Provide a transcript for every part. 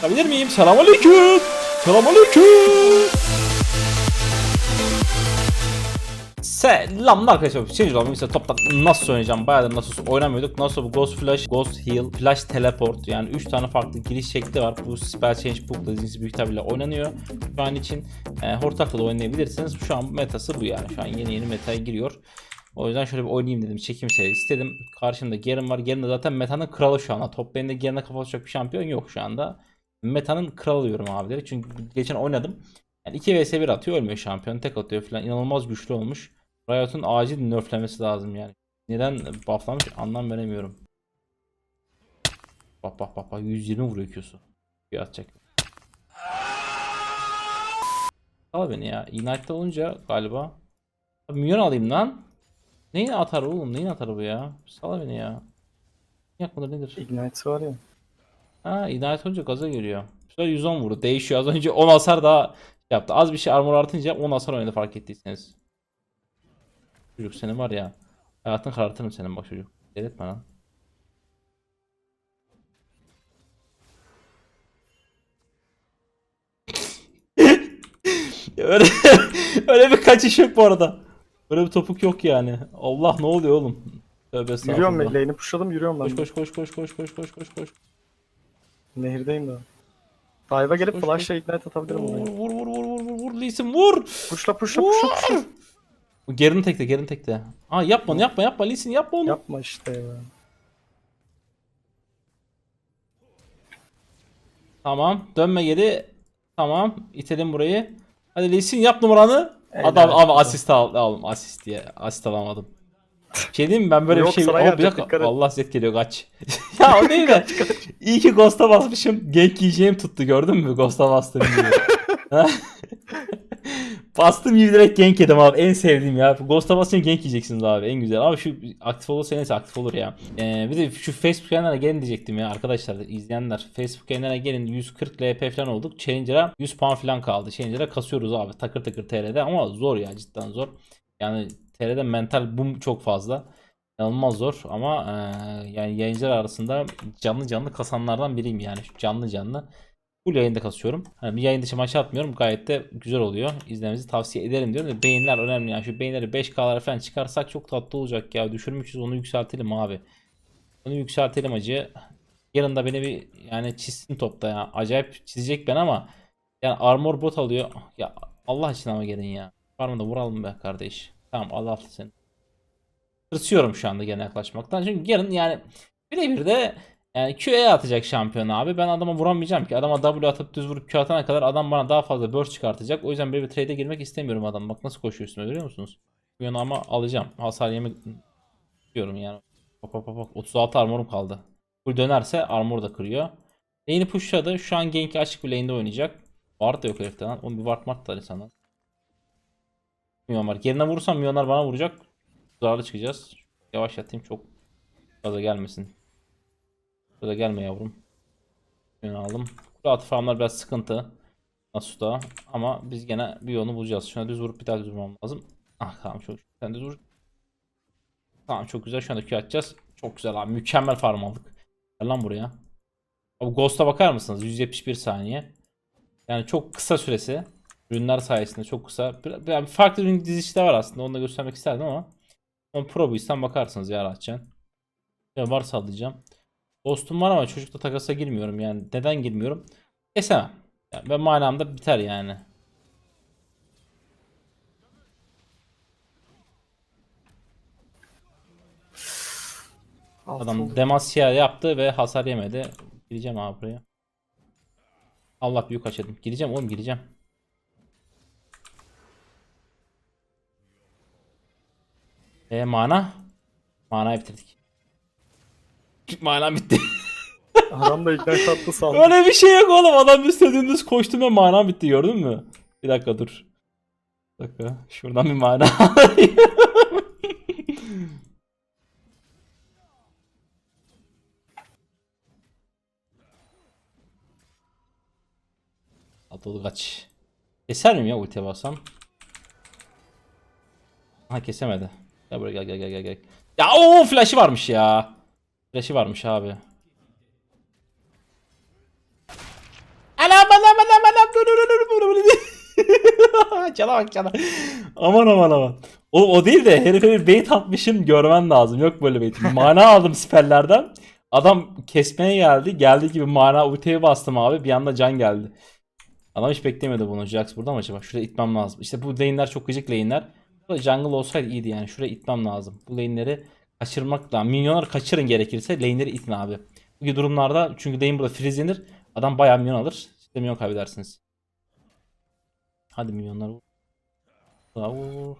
Çıkabilir miyim? Selamünaleyküm. Selamünaleyküm. Selamlar arkadaşlar. Şimdi olalım işte toptan nasıl oynayacağım? Bayağıdır nasıl oynamıyorduk. Nasıl bu Ghost Flash, Ghost Heal, Flash Teleport yani 3 tane farklı giriş şekli var. Bu Spell Change Book'la dizisi büyük ihtimalle oynanıyor. Şu an için e, Hortak'la da oynayabilirsiniz. Şu an metası bu yani. Şu an yeni yeni metaya giriyor. O yüzden şöyle bir oynayayım dedim. Çekim seri istedim. Karşımda Garen var. Garen de zaten metanın kralı şu anda. Top lane'de Garen'e kafa tutacak bir şampiyon yok şu anda. Metanın kralı diyorum abileri. Çünkü geçen oynadım. Yani 2 vs 1 atıyor ölmüyor şampiyon. Tek atıyor falan. İnanılmaz güçlü olmuş. Riot'un acil nerflemesi lazım yani. Neden bufflamış anlam veremiyorum. Bak bak bak bak 120 vuruyor Q'su. Bir atacak. Al beni ya. Ignite'da olunca galiba. Abi minyon alayım lan. Neyin atar oğlum? Neyin atar bu ya? Sal beni ya. Yak mıdır nedir? Ignite var ya. Ha Ignite olunca gaza geliyor. Şöyle 110 vurdu. Değişiyor. Az önce 10 hasar daha yaptı. Az bir şey armor artınca 10 hasar oynadı fark ettiyseniz. Çocuk senin var ya. Hayatını karartırım senin bak çocuk. Delirtme lan. öyle, öyle bir kaçış yok bu arada. Böyle bir topuk yok yani. Allah ne oluyor oğlum? Tövbe Yürüyorum ben. Lane'i pushladım yürüyorum ben. Koş koş koş koş koş koş koş koş koş. Nehirdeyim daha. Dive'a gelip flash'la ignite atabilirim Vur onu. vur vur vur vur vur vur Lisim vur. Pushla pushla pushla pushla. Gerin tekte gerin tekte. Aa yapma onu yapma yapma Lisin yapma onu. Yapma işte ya. Tamam dönme geri. Tamam itelim burayı. Hadi Lisin yap numaranı. Helal Adam ama olsun. asist al aldım asist diye asist alamadım. Bir şey diyeyim mi ben böyle Yok, bir şey sana bir gelecek, dakika. dikkat et. Allah zet geliyor kaç. ya o değil de. İyi ki Ghost'a basmışım. Gank yiyeceğim tuttu gördün mü? Ghost'a bastım. Ha? Bastım gibi direkt gank yedim abi. En sevdiğim ya. Ghost'a basınca gank yiyeceksiniz abi. En güzel. Abi şu aktif olursa neyse aktif olur ya. Ee, bir de şu Facebook yayınlarına gelin diyecektim ya arkadaşlar izleyenler. Facebook yayınlarına gelin 140 LP falan olduk. Challenger'a 100 puan falan kaldı. Challenger'a kasıyoruz abi. Takır takır TR'de ama zor ya cidden zor. Yani TR'de mental boom çok fazla. İnanılmaz zor ama eee, yani yayıncılar arasında canlı canlı kasanlardan biriyim yani Şu canlı canlı. Full yayında kasıyorum. Hani bir yayın dışı maç atmıyorum. Gayet de güzel oluyor. İzlemenizi tavsiye ederim diyorum da beğeniler önemli. Yani şu beğenileri 5K'lara falan çıkarsak çok tatlı olacak ya. Düşürmüşüz onu yükseltelim abi. Onu yükseltelim acı. Yarın da beni bir yani çizsin topta ya. Acayip çizecek ben ama yani armor bot alıyor. Ya Allah için ama gelin ya. Var vuralım be kardeş. Tamam Allah seni. Tırsıyorum şu anda gene yaklaşmaktan. Çünkü yarın yani birebir de yani QE atacak şampiyon abi. Ben adama vuramayacağım ki. Adama W atıp düz vurup Q atana kadar adam bana daha fazla burst çıkartacak. O yüzden böyle bir trade'e girmek istemiyorum adam. Bak nasıl koşuyor üstüme görüyor musunuz? Bu yana ama alacağım. Hasar yemek diyorum yani. Hop hop hop. 36 armorum kaldı. Bu dönerse armor da kırıyor. Lane'i pushladı. Şu an Genk'i açık bir lane'de oynayacak. Ward da yok herifte lan. Oğlum bir Ward mart da sana. Milyon var. Gerine vurursam milyonlar bana vuracak. Zararlı çıkacağız. Yavaş yatayım çok gaza gelmesin. Gaza gelme yavrum. Milyon aldım. Kule atı farmlar biraz sıkıntı. Nasuda. Ama biz gene bir yolunu bulacağız. Şuna düz vurup bir daha düz vurmam lazım. Ah tamam çok. Sen düz vur. Tamam çok güzel. Şu anda Q atacağız. Çok güzel abi. Mükemmel farm aldık. Gel lan buraya. Abi Ghost'a bakar mısınız? 171 saniye. Yani çok kısa süresi. Ürünler sayesinde çok kısa. Bir- farklı ürün dizisi de var aslında. Onu da göstermek isterdim ama. Ama Pro Boys'tan bakarsınız ya rahatça. Ya varsa alacağım. Ghost'um var ama çocukla takasa girmiyorum yani. Neden girmiyorum? Kesemem. Yani ben manamda biter yani. Adam. Demacia yaptı ve hasar yemedi. Gireceğim abi buraya. Allah büyük kaçırdım. Gireceğim oğlum gireceğim. E mana? Manayı bitirdik. Mana bitti. Adam da ignite attı sandı. Öyle bir şey yok oğlum. Adam üstüne dümdüz koştum ve mana bitti gördün mü? Bir dakika dur. Bir dakika. Şuradan bir mana alayım. Atolu kaç. Keser miyim ya ultiye bassam? Ha kesemedi. Gel buraya gel gel gel gel. Ya o flash'ı varmış ya. Flash'ı varmış abi. Anam anam anam anam dur dur dur bak cana. Aman aman aman. O, o değil de herife bir bait atmışım görmen lazım. Yok böyle bait. Mana aldım siperlerden. Adam kesmeye geldi. Geldiği gibi mana ultiye bastım abi. Bir anda can geldi. Adam hiç beklemedi bunu. Jax burada mı acaba? Şuraya itmem lazım. İşte bu lane'ler çok gıcık lane'ler. Jungle olsaydı iyiydi yani. Şuraya itmem lazım. Bu lane'leri kaçırmak lazım. Minyonları kaçırın gerekirse. Lane'leri itin abi. Bu gibi durumlarda çünkü lane burada freezelenir. Adam bayağı minyon alır. Siz de minyon kaybedersiniz. Hadi minyonlar vur. Daha vur.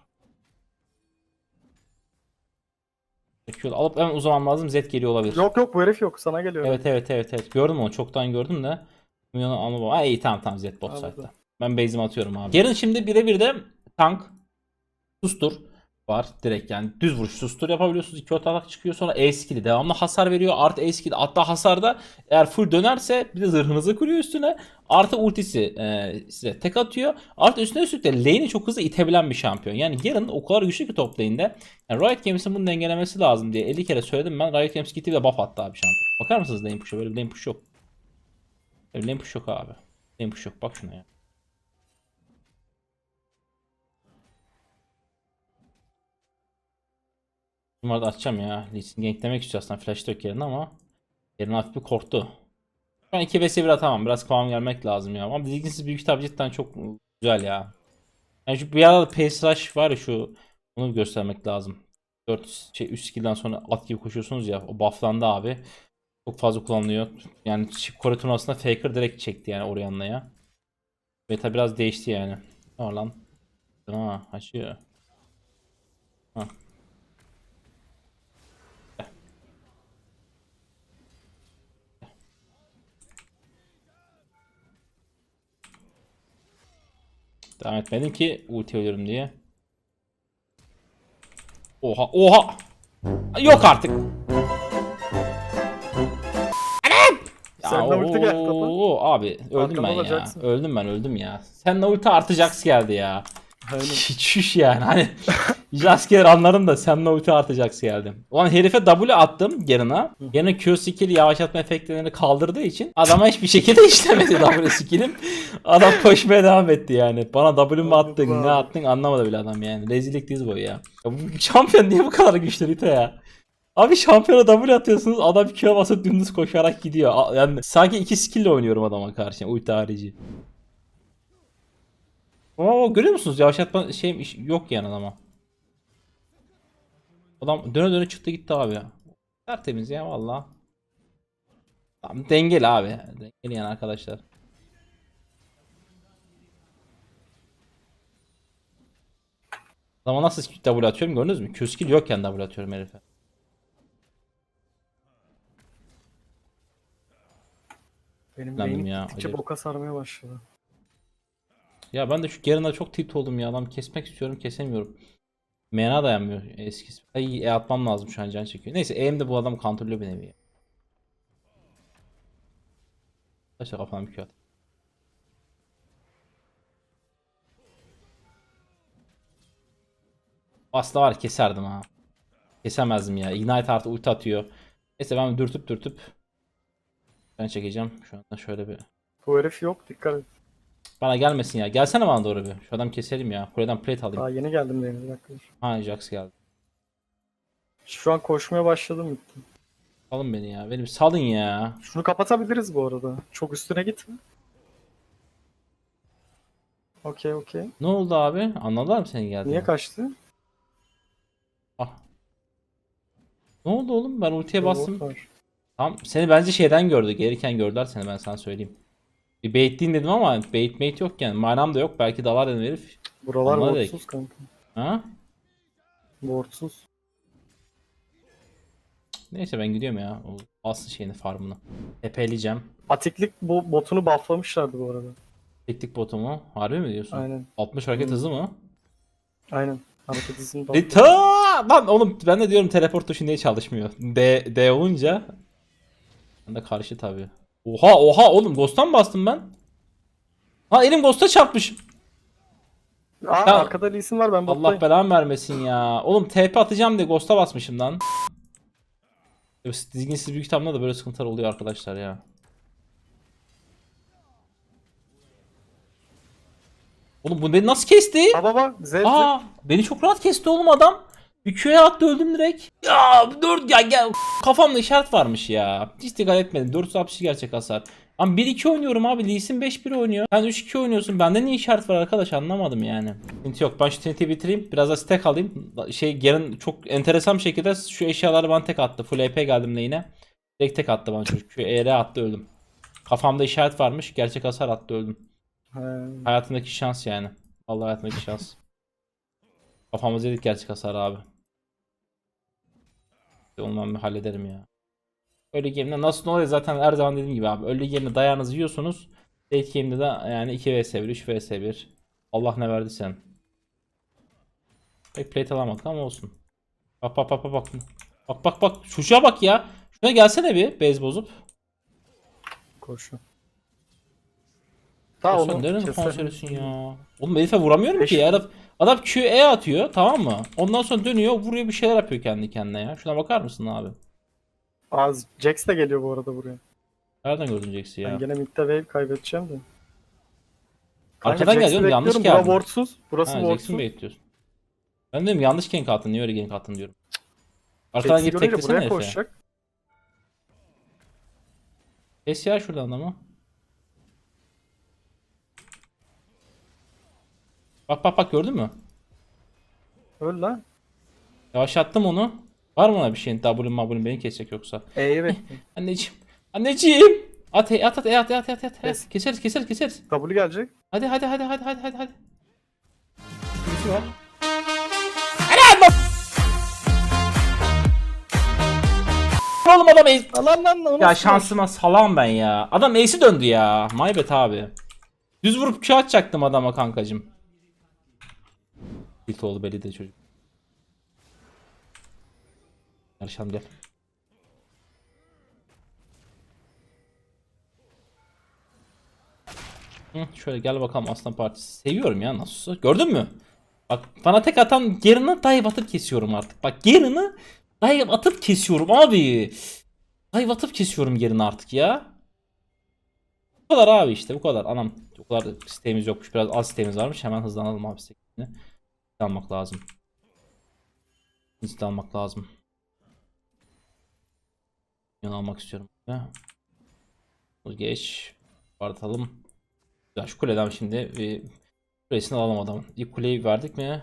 Çekiyor. Alıp hemen uzamam lazım. Z geliyor olabilir. Yok yok bu herif yok. Sana geliyor. Evet evet evet evet. Gördüm onu. Çoktan gördüm de. Minyonu alma. Ay iyi tamam tamam Z bot site'da. Ben base'imi atıyorum abi. Yarın şimdi birebir de tank sustur var direkt yani düz vuruş sustur yapabiliyorsunuz. İki atak çıkıyor sonra E skill'i devamlı hasar veriyor. Artı E skill hatta hasarda eğer full dönerse bir de zırhınızı kuruyor üstüne. Artı ultisi e, size tek atıyor. Artı üstüne üstlük de lane'i çok hızlı itebilen bir şampiyon. Yani yarın o kadar güçlü ki top lane'de. Yani Riot Games'in bunu dengelemesi lazım diye 50 kere söyledim ben. Riot Games gitti ve buff attı abi şampiyon. Bakar mısınız lane push'a? Böyle bir lane push yok. Böyle lane push yok abi. Lane push yok. Bak şuna ya. Bunları da açacağım ya. Lee Sin ganklemek istiyor aslında flash yok yerine ama yerine hafif bir korktu. Şu an 2 vs 1 atamam. Biraz kıvam gelmek lazım ya. Ama bilgisiz büyük kitap cidden çok güzel ya. Yani şu bir arada pace rush var ya şu onu göstermek lazım. 4 şey 3 skill'den sonra at gibi koşuyorsunuz ya. O bufflandı abi. Çok fazla kullanılıyor. Yani Kore turnuvasında Faker direkt çekti yani Orianna'ya. ya. Meta biraz değişti yani. Ne var lan? Ha, açıyor. Ha. Devam etmedin ki ulti ölürüm diye. Oha oha. Yok artık. Ya, Sen geldi topa. oo, Abi öldüm ben ya. Öldüm ben öldüm ya. Sen ulti artacaksın geldi ya. Aynen. Çüş yani hani. Jaskier anlarım da sen ulti artacaksın geldi. Ulan herife W attım Gen'ına. Gen'in Q skill yavaşlatma efektlerini kaldırdığı için adama hiçbir şekilde işlemedi W skill'im. Adam koşmaya devam etti yani. Bana W mu attın ne attın anlamadı bile adam yani. Rezillik diz boyu ya. ya bu şampiyon niye bu kadar güçlü Rita ya? Abi şampiyona W atıyorsunuz adam Q'ya basıp dümdüz koşarak gidiyor. Yani sanki iki skill oynuyorum adama karşı ulti harici. Oo görüyor musunuz? Yavaşlatma şey yok yani adama. Adam döne döne çıktı gitti abi ya. Tertemiz ya valla. Tamam dengeli abi. Dengeli yani arkadaşlar. Ama nasıl W atıyorum gördünüz mü? Q skill yokken W atıyorum herife. Benim beynim ya, gittikçe acayip. boka sarmaya başladı. Ya ben de şu Garen'a çok tilt oldum ya. Adam kesmek istiyorum kesemiyorum. Mana dayanmıyor eskisi. Ay e atmam lazım şu an can çekiyor. Neyse E'm de bu adam kontrolü bir nevi. Taşla kafana bir at. Aslında var keserdim ha. Kesemezdim ya. Ignite artı ulti atıyor. Neyse ben dürtüp dürtüp ben çekeceğim. Şu anda şöyle bir Bu herif yok dikkat et. Bana gelmesin ya. Gelsene bana doğru bir. Şu adam keselim ya. Kuleden plate alayım. Daha yeni geldim benim bir dakika. dur. Ha Jax geldi. Şu an koşmaya başladım gittim. Salın beni ya. Benim salın ya. Şunu kapatabiliriz bu arada. Çok üstüne gitme. Okey okey. Ne oldu abi? Anladılar mı senin geldiğini? Niye kaçtı? Ah. Ne oldu oğlum? Ben ultiye bastım. Tamam. Seni bence şeyden gördü. Gelirken gördüler seni ben sana söyleyeyim. Bir baitleyin dedim ama bait mate yok yani. Manam da yok. Belki dalar dedim herif. Buralar Onlar direkt. kanka. Ha? Bordsuz. Neyse ben gidiyorum ya. O alsın şeyini farmını. Tepeleyeceğim. Atiklik bu botunu bufflamışlardı bu arada. Teknik botumu. Harbi mi diyorsun? Aynen. 60 hareket Hmm. hızı mı? Aynen. Hareket hızını buff- Rita! Lan oğlum ben de diyorum teleport tuşu niye çalışmıyor? D, D olunca. Ben de karşı tabi. Oha oha oğlum Ghost'a bastım ben? Ha elim Ghost'a çarpmış. Aa, ya, arkada Lee'sin var ben. Allah belamı vermesin ya. Oğlum TP atacağım diye Ghost'a basmışım lan. Dizginsiz büyük tamla da böyle sıkıntılar oluyor arkadaşlar ya. Oğlum bu beni nasıl kesti? Baba baba. Zed, Aa, beni çok rahat kesti oğlum adam. Bir Q'ya attı öldüm direkt. Ya dur ya gel. Kafamda işaret varmış ya. Hiç dikkat etmedim. 460 gerçek hasar. Ama 1-2 oynuyorum abi. Lee Sin 5-1 oynuyor. Sen 3-2 oynuyorsun. Bende niye işaret var arkadaş anlamadım yani. Sıkıntı yok. Ben şu TNT'yi bitireyim. Biraz da stack alayım. Şey Garen çok enteresan bir şekilde şu eşyaları bana tek attı. Full AP geldim lane'e. Direkt tek attı bana çocuk. Şu ER attı öldüm. Kafamda işaret varmış. Gerçek hasar attı öldüm. Hayatındaki şans yani. Allah hayatındaki şans. Kafamıza yedik gerçek hasar abi. Bir hallederim ya. Öyle game'de nasıl ne oluyor zaten her zaman dediğim gibi abi. Öyle game'de dayağınızı yiyorsunuz. Late game'de de yani 2 vs 1, 3 vs 1. Allah ne verdi sen. Pek plate alamadık ama olsun. Bak bak bak bak bak. Bak bak bak. Çocuğa bak ya. Şuna gelsene bir bez bozup. Koşu. Ya onu sen nereden keser. konsersin ya? Oğlum herife vuramıyorum ki Beş- ya. Adam, adam QE atıyor tamam mı? Ondan sonra dönüyor vuruyor bir şeyler yapıyor kendi kendine ya. Şuna bakar mısın abi? Az Jax de geliyor bu arada buraya. Nereden gördün Jax'i ya? Ben gene midde wave kaybedeceğim de. Arkadan Jax'i geliyorum, yanlış bekliyorum. Bura wardsuz. Burası Ha wardsuz. bekliyorsun. Ben diyorum yanlış gank attın. Niye öyle gank attın diyorum. Arkadan Jax'i gidip görünce teklesene buraya herife. koşacak. Kes ya şuradan adamı. Bak bak bak gördün mü? Öl lan. Yavaşlattım onu. Var mı ona bir şeyin? W mabulün beni kesecek yoksa. E'yi bekle. Anneciğim. Anneciğim. At at at at at at at at. Kes. Keseriz keseriz keseriz. W gelecek. Hadi hadi hadi hadi hadi hadi hadi. Birisi var. Oğlum adam ace. Lan lan lan. Ya şansıma salam ben ya. Adam ace'i döndü ya. Maybet abi. Düz vurup Q atacaktım adama kankacım. Tilt oldu belli de çocuk. Yarışalım gel. Hı, şöyle gel bakalım Aslan Partisi. Seviyorum ya nasılsa. Gördün mü? Bak bana tek atan Garen'ı dive atıp kesiyorum artık. Bak Garen'ı dive atıp kesiyorum abi. Dive atıp kesiyorum Garen'ı artık ya. Bu kadar abi işte bu kadar. Anam o kadar sitemiz yokmuş. Biraz az sitemiz varmış. Hemen hızlanalım abi sitesini. Almak lazım. Liste almak lazım. Yan almak istiyorum. Dur geç. Bartalım. Ya şu kuleden şimdi bir kulesini alalım adamın. İlk kuleyi verdik mi?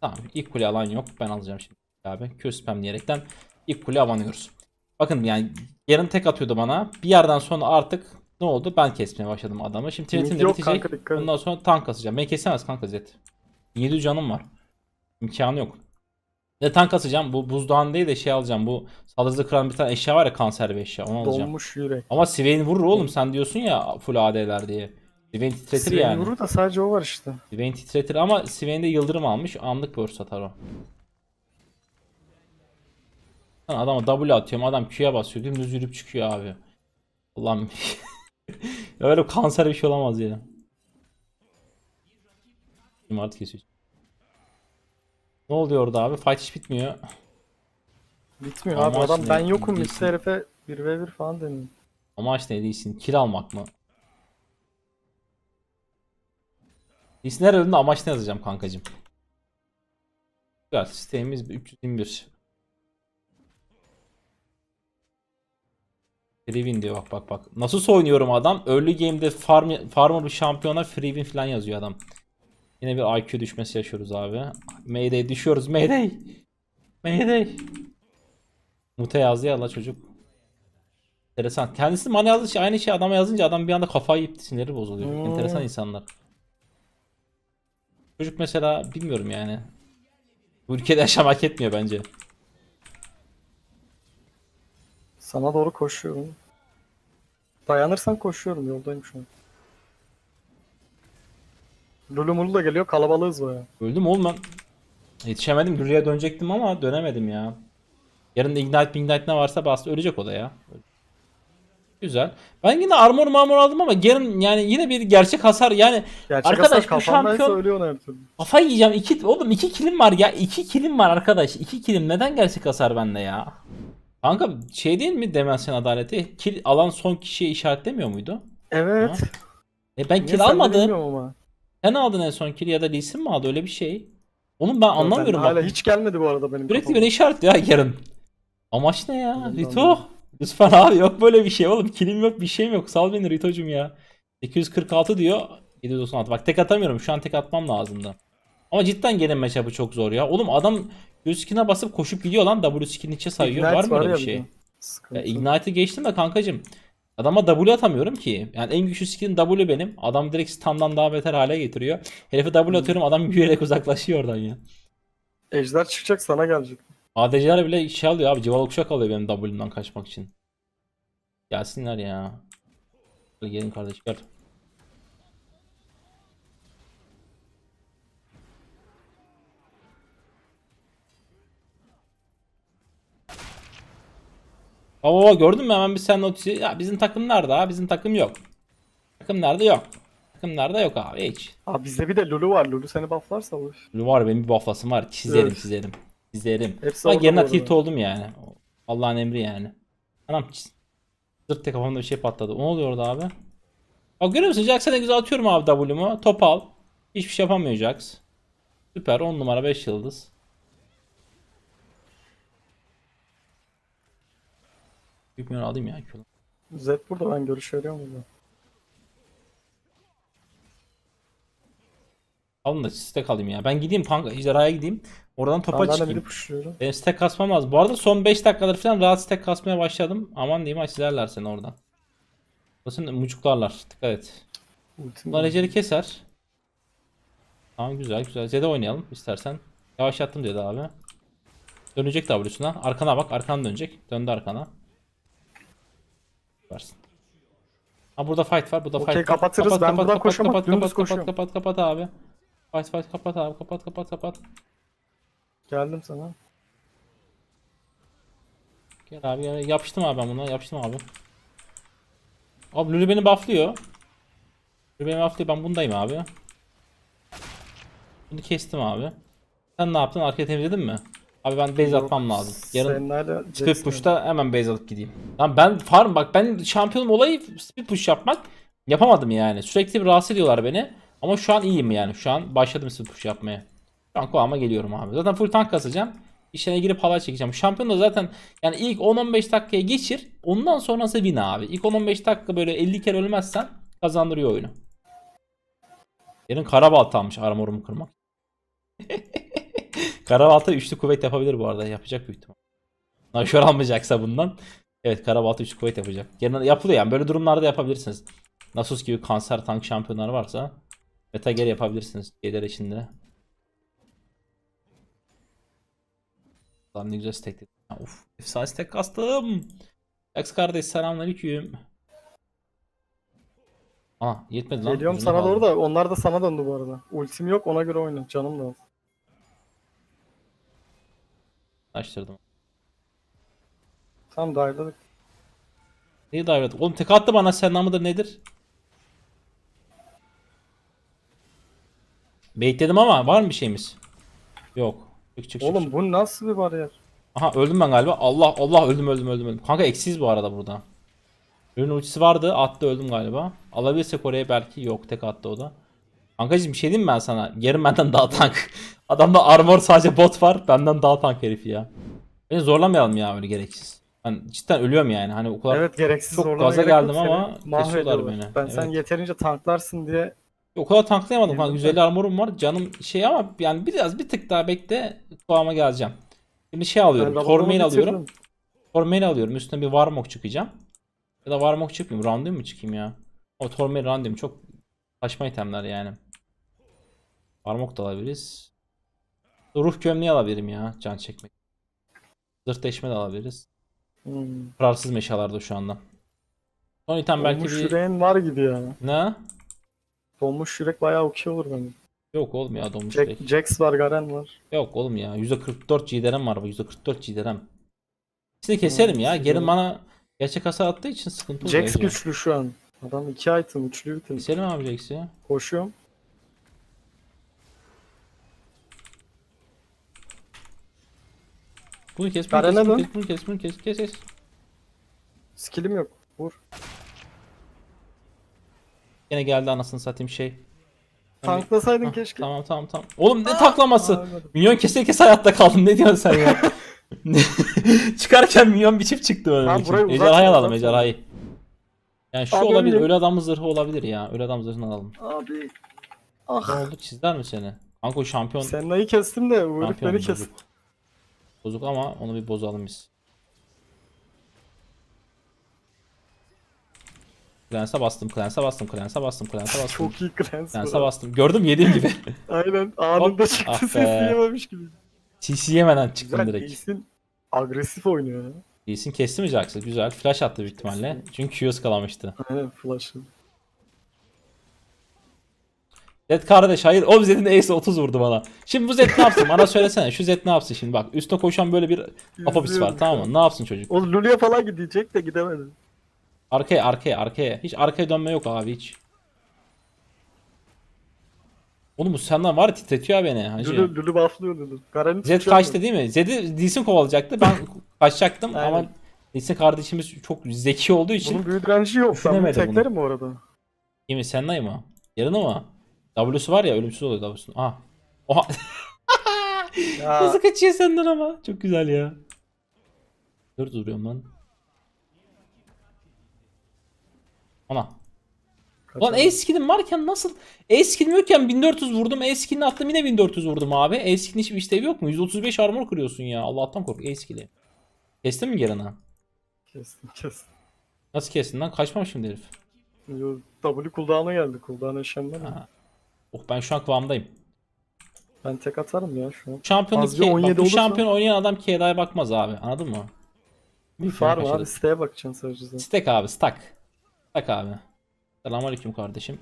Tamam ilk kule alan yok. Ben alacağım şimdi abi. Q spam diyerekten ilk kule avanıyoruz. Bakın yani yarın tek atıyordu bana. Bir yerden sonra artık ne oldu? Ben kesmeye başladım adamı. Şimdi Trinity de bitecek. kanka. Ondan sonra tank kasacağım. Beni kesemez kanka Zed. 7 canım var. İmkanı yok. Ve tank kasacağım. Bu buzdağın değil de şey alacağım. Bu saldırıda kıran bir tane eşya var ya kanser bir eşya. Onu alacağım. Dolmuş yürek. Ama Swain vurur oğlum sen diyorsun ya full AD'ler diye. Swain titretir Swain yani. vurur da sadece o var işte. Swain titretir ama Swain de yıldırım almış. Anlık burst satar o. Lan adama W atıyorum. Adam Q'ya basıyor. Dümdüz yürüp çıkıyor abi. Allah'ım. Öyle kanser bir şey olamaz ya. Artık kesiyor. Ne oluyor orada abi? Fight hiç bitmiyor. Bitmiyor Ama abi adam şimdi ben yokum değilsin. midde herife 1v1 falan deniyor. Amaç ne değilsin? Kill almak mı? Değilsin her önünde amaç ne yazacağım kankacım? Güzel. Sitemiz 321. Free win diyor bak bak bak. Nasıl oynuyorum adam? Early game'de farm, farmer bir şampiyona free win falan yazıyor adam. Yine bir IQ düşmesi yaşıyoruz abi. Mayday düşüyoruz. Mayday. Mayday. Mute yazdı ya la çocuk. Enteresan. Kendisi bana yazdığı şey aynı şey adama yazınca adam bir anda kafayı yiyip sinirleri bozuluyor. Hmm. Enteresan insanlar. Çocuk mesela bilmiyorum yani. Bu ülkede yaşamak etmiyor bence. Sana doğru koşuyorum. Dayanırsan koşuyorum yoldayım şu an. Lulu Mulu da geliyor kalabalığız baya. Öldüm oğlum ben. Yetişemedim. Luria'ya dönecektim ama dönemedim ya. Yarın da Ignite Ignite ne varsa bastı. Ölecek o da ya. Güzel. Ben yine armor marmor aldım ama yarın yani yine bir gerçek hasar yani Gerçek Arkadaş, bu şampiyon- kafayı yiyeceğim. İki, oğlum iki kilim var ya. iki kilim var arkadaş. İki kilim. Neden gerçek hasar bende ya? Kanka şey değil mi Demensyen adaleti? Kill alan son kişiye işaretlemiyor muydu? Evet. E ben Niye kill almadım. ama. Sen aldın en son kill ya da Lee Sin mi aldı öyle bir şey. Onun ben anlamıyorum Hala bak. hiç gelmedi bu arada benim Sürekli kafama. beni işaretliyor ya yarın. Amaç ne ya? Anladım, Rito. anladım. Lütfen abi yok böyle bir şey oğlum. Kilim yok bir şeyim yok. Sal beni Rito'cum ya. 846 diyor. 796. Bak tek atamıyorum. Şu an tek atmam lazımdı. Ama cidden gelin matchup'ı çok zor ya. Oğlum adam göz skin'e basıp koşup gidiyor lan. W skin içe sayıyor. Ignite var mı öyle ya bir şey? de. Sıkıntı. Ya Ignite'ı geçtim de kankacım. Adama W atamıyorum ki. Yani en güçlü skin W benim. Adam direkt stun'dan daha beter hale getiriyor. Herife W atıyorum adam yürüyerek uzaklaşıyor oradan ya. Ejder çıkacak sana gelecek. ADC'ler bile şey alıyor abi. Civalı kuşak alıyor benim W'mden kaçmak için. Gelsinler ya. Gelin kardeş gel. Baba gördün mü hemen bir sen notisi. Ya bizim takım nerede ha? Bizim takım yok. Takım nerede yok. Takım nerede yok abi hiç. Abi bizde bir de Lulu var. Lulu seni bufflarsa olur. Var benim bir bufflasım var. Çizerim Evet. çizerim. Çizerim. Hepsi Ama yerine tilt oldum yani. Allah'ın emri yani. Anam çiz- zırt diye kafamda bir şey patladı. Ne oluyor orada abi? Bak görüyor musun? Ne güzel atıyorum abi W'mu. Top al. Hiçbir şey yapamıyor Jax. Süper 10 numara 5 yıldız. Büyük bir alayım ya. Zed burada ben görüş veriyorum burada. Alın da stack alayım ya. Ben gideyim kanka ejderhaya gideyim. Oradan topa Ben çıkayım. Benim stack kasmam lazım. Bu arada son 5 dakikadır falan rahat stack kasmaya başladım. Aman diyeyim açılarlar seni oradan. Basın mucuklarlar. Dikkat et. Bunlar eceli keser. Tamam güzel güzel. Zede oynayalım istersen. Yavaşlattım Zede abi. Dönecek W'suna. Arkana bak. Arkan dönecek. Döndü arkana. Versin. Ha burada fight var. Burada Okey, fight var. kapatırız. Ben buradan koşamam, Kapat kapat kapat koşuyorum. kapat kapat abi. Fight fight kapat abi. Kapat kapat kapat. Geldim sana. Gel abi gel. Yapıştım abi ben buna. Yapıştım abi. Abi Lulu beni bufflıyor. Lulu beni bufflıyor. Ben bundayım abi. Bunu kestim abi. Sen ne yaptın? Arkaya temizledin mi? Abi ben base atmam lazım. Yarın Jackson. push'ta hemen base alıp gideyim. Lan ben farm bak ben şampiyonum olayı split push yapmak yapamadım yani. Sürekli bir rahatsız ediyorlar beni. Ama şu an iyiyim yani. Şu an başladım split push yapmaya. Şu an kovama geliyorum abi. Zaten full tank kasacağım. İşine girip halay çekeceğim. Şampiyon da zaten yani ilk 10-15 dakikaya geçir. Ondan sonrası win abi. İlk 10-15 dakika böyle 50 kere ölmezsen kazandırıyor oyunu. Yarın karabalta almış armorumu kırmak. Karabalta üçlü kuvvet yapabilir bu arada. Yapacak büyük ihtimal. Nashor almayacaksa bundan. Evet Karabalta üçlü kuvvet yapacak. Yarın yapılıyor yani. Böyle durumlarda yapabilirsiniz. Nasus gibi kanser tank şampiyonları varsa Meta geri yapabilirsiniz. Gelir içinde. Lan ne güzel stack dedim. Uf, efsane stack kastım. Jax kardeş selamünaleyküm. Aa yetmedi lan. Geliyorum sana kaldı. doğru da onlar da sana döndü bu arada. Ultim yok ona göre oyna. Canım da az. Açtırdım. Tamam dayladık. Neyi davet? Oğlum tek attı bana sen mıdır nedir? Bekledim ama var mı bir şeyimiz? Yok. Çık çık çık. Oğlum çık. bu nasıl bir bariyer? Aha öldüm ben galiba. Allah Allah öldüm öldüm öldüm öldüm. Kanka eksiz bu arada burada. Ürün ultisi vardı. Attı öldüm galiba. Alabilirsek oraya belki yok. Tek attı o da. Kankacığım bir şey diyeyim mi ben sana? Yarın benden daha tank. Adamda armor sadece bot var. Benden daha tank herif ya. Beni zorlamayalım ya öyle gereksiz. Ben cidden ölüyorum yani. Hani o kadar Evet gereksiz çok gaza geldim ama kesiyorlar beni. Ben sen Evet. yeterince tanklarsın diye O kadar tanklayamadım kanka. 150 armorum var. Canım şey ama yani biraz bir tık daha bekle. Kıvama geleceğim. Şimdi şey alıyorum. ben Tormain alıyorum. Tormain alıyorum. Üstüne bir Warmog çıkacağım. Ya da Warmog çıkmayayım. Round'um mu çıkayım ya? O Tormain Round'um çok saçma itemler yani. Warmog da alabiliriz. Ruh gömleği alabilirim ya. Can çekmek. Zırh deşme de alabiliriz. Hmm. Kararsız meşalarda şu anda. Son item belki bir... yüreğin var gibi ya. Ne? Donmuş yürek bayağı okey olur benim. Yok oğlum ya donmuş Jack, değil. Jax var, Garen var. Yok oğlum ya. %44 GDR'm var bu. %44 GDR'm. İkisini keserim Hmm, ya. Geri bana gerçek hasar attığı için sıkıntı oluyor. Jax güçlü şu an. Adam 2 item üçlü bitirdi. Keselim abi Jax'i. Koşuyorum. Bunu kes, bunu Garen'e kes, bunu dön. kes, bunu kes, bunu kes, kes, kes. Skill'im yok. Vur. Yine geldi anasını satayım şey. Tanklasaydın Hah, keşke. Tamam tamam tamam. Oğlum ne taklaması? Ölmedim. Minyon kese kese hayatta kaldım. Ne diyorsun sen ya? Çıkarken minyon bir çift çıktı öyle. Tamam, burayı uzatma, Ejderhayı alalım uzatma. ejderhayı. Yani şu Abi olabilir. öleyim. Ölü adamın zırhı olabilir ya. Ölü adamın zırhını alalım. Abi. Ne Ah. oldu? Çizler mi seni? Kanka o şampiyon. Senna'yı kestim de bu herif şampiyon beni kesti. bozuk. Bozuk ama onu bir bozalım biz. Clans'a bastım, Clans'a bastım, Clans'a bastım, Clans'a bastım. Çok iyi Clans Clans'a bu. bastım. Gördüm yediğim gibi. Aynen anında Hop, çıktı ah be. sesi yememiş gibi. CC yemeden çıktım Güzel direkt. iyisin. Agresif oynuyor ya. Lee'sin kesti mi Jax'ı? Güzel. Flash attı büyük ihtimalle. Çünkü Q ıskalamıştı. Aynen flash'ı. Zed kardeş hayır. O Zed'in Ace 30 vurdu bana. Şimdi bu Zed ne yapsın? Bana söylesene. Şu Zed ne yapsın şimdi? Bak üstüne koşan böyle bir apopis var tamam mı? Ne yapsın çocuk? O Lulu'ya falan gidecek de gidemedi. Arkaya arkaya arkaya. Hiç arkaya dönme yok abi hiç. Oğlum bu senden var ya titretiyor beni. Hacı. Lulu, Lulu bufflıyor Lulu. Garen'i Zed kaçtı değil mi? Zed'i Lee'sin kovalayacaktı. Ben kaçacaktım ama Aynen. Kardeşimiz çok zeki olduğu için. Bunun büyü direnci yok. Ben bunu Düşünemedi bunu. teklerim bu arada. Değil mi? Senlay mı? Yarını mı? W'su var ya ölümsüz oluyor W'su. Aha. Oha. Ya, Nasıl kaçıyor senden ama? Çok güzel ya. Dur duruyorum lan. Ana. Kaçalım. ace skill'im varken nasıl? Skill'im yokken 1400 vurdum. Ace skill'ini attım yine 1400 vurdum abi. Ace skill'in hiçbir işlevi yok mu? 135 armor kırıyorsun ya. Allah'tan kork. Ace skill'i. Kestin mi Geren'a? Kestim kestim. Nasıl kestin lan? Kaçmam şimdi herif. Yo, W cooldown'a geldi. Cooldown eşyanlar. Ha. Oh ben şu an kıvamdayım. Ben tek atarım ya şu an. Şampiyonluk Az bir K- 17 bak, bu olursa- şampiyon oynayan adam KDA'ya bakmaz abi. Anladın mı? Bir Var mı kaçırdık. abi? Siteye bakacaksın sadece. Stack abi stack. Stack abi. Selamünaleyküm kardeşim.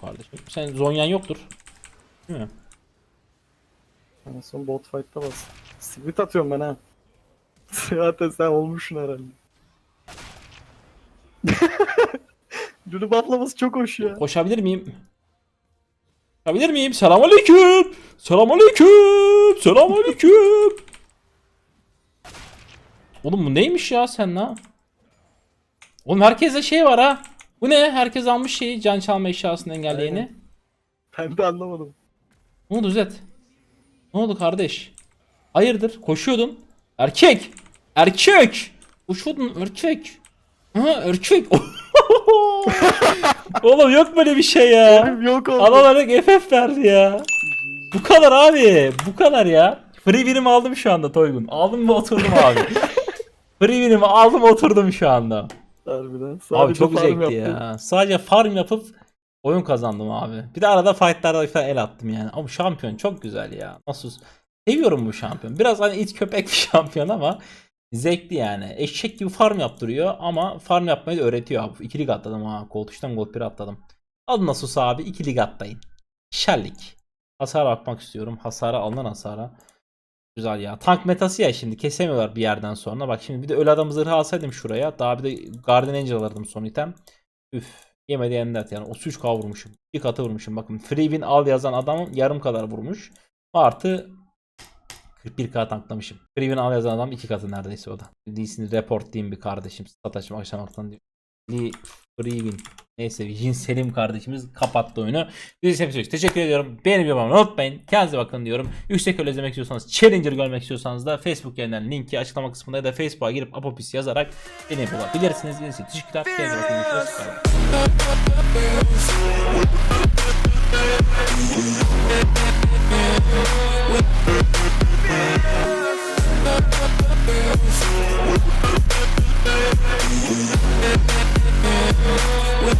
Kardeşim. Sen Zonyan yoktur. Değil mi? En son bot fight'ta bas. Split atıyorum ben ha. Zaten sen olmuşsun herhalde. Lulu bufflaması çok hoş ya. Koşabilir miyim? Koşabilir miyim? Selamünaleyküm. Selamünaleyküm. Selamünaleyküm. Oğlum bu neymiş ya sen lan? Oğlum herkese şey var ha. Bu ne? Herkes almış şeyi can çalma eşyasını engelleyeni. Aynen. Ben de anlamadım. Ne oldu Zed? Ne oldu kardeş? Hayırdır? Koşuyordun. Erkek! Erkek! Koşuyordun erkek. Ha erkek. Oğlum yok böyle bir şey ya. Yok oldu. Alalarık FF verdi ya. Bu kadar abi. Bu kadar ya. Free win'imi aldım şu anda Toygun. Aldım ve oturdum abi. Free win'imi aldım oturdum şu anda. Harbiden. Abi Sadece çok farm zevkli yaptım. ya. Sadece farm yapıp oyun kazandım abi. Bir de arada fightlarda falan el attım yani. Ama şampiyon çok güzel ya. Nasıl? Seviyorum bu şampiyon. Biraz hani it köpek bir şampiyon ama zevkli yani. Eşek gibi farm yaptırıyor ama farm yapmayı da öğretiyor abi. İki lig atladım ha. Gold 3'ten Gold 1 atladım. Alın Nasus abi iki lig atlayın. Şerlik. Hasara bakmak istiyorum. Hasara alınan hasara. Güzel ya. Tank metası ya şimdi kesemiyorlar bir yerden sonra. Bak şimdi bir de ölü adam zırhı alsaydım şuraya. Daha bir de Guardian Angel alırdım son item. Üf. Yemedi yendet yani. 33k vurmuşum. Bir katı vurmuşum. Bakın free win al yazan adamın yarım kadar vurmuş. Artı 41k tanklamışım. Free win al yazan adam iki katı neredeyse o da. Lee'sini report diyeyim bir kardeşim. Stat akşam diyor. Lee Freewin. Neyse Jin Selim kardeşimiz kapattı oyunu. Biz Bizi hepsi teşekkür ediyorum. Beğenip yapamam unutmayın. Kendinize bakın diyorum. Yüksek öyle izlemek istiyorsanız, Challenger görmek istiyorsanız da Facebook yerinden linki açıklama kısmında ya da Facebook'a girip Apopis yazarak beni bulabilirsiniz. Bizi teşekkürler. Kendinize bakın. Hoşçakalın. We're